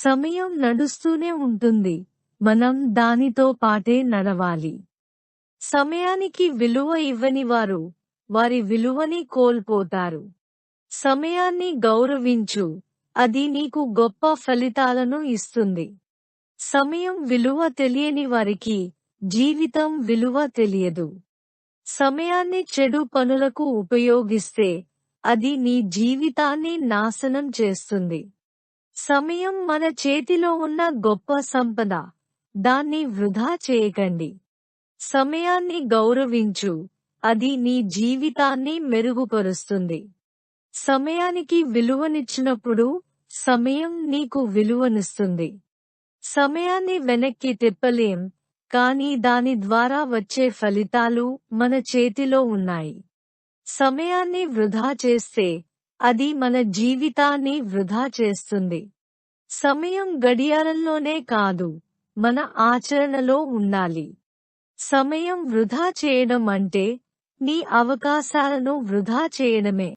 సమయం నడుస్తూనే ఉంటుంది. మనం దానితో పాటే నడవాలి. సమయానికి విలువ ఇవ్వని వారు వారి విలువని కోల్పోతారు. సమయాన్ని గౌరవించు. అది నీకు గొప్ప ఫలితాలను ఇస్తుంది. సమయం విలువ తెలియని వారికి జీవితం విలువ తెలియదు. సమయాన్ని చెడు పనులకు ఉపయోగిస్తే అది నీ జీవితాన్ని నాశనం చేస్తుంది. సమయం మన చేతిలో ఉన్న గొప్ప సంపద. దాన్ని వృధా చేయకండి. సమయాన్ని గౌరవించు. అది నీ జీవితాన్ని మెరుగుపరుస్తుంది. సమయానికి విలువనిచ్చినప్పుడు సమయం నీకు విలువనిస్తుంది. సమయాన్ని వెనక్కి తిప్పలేం కానీ దాని ద్వారా వచ్చే ఫలితాలు మన చేతిలో ఉన్నాయి. సమయాన్ని వృధా చేస్తే అది మన జీవితాన్ని వృధా చేస్తుంది. సమయం గడియారంలోనే కాదు మన ఆచరణలో ఉండాలి. సమయం వృధా చేయడం అంటే నీ అవకాశాలను వృధా చేయడమే.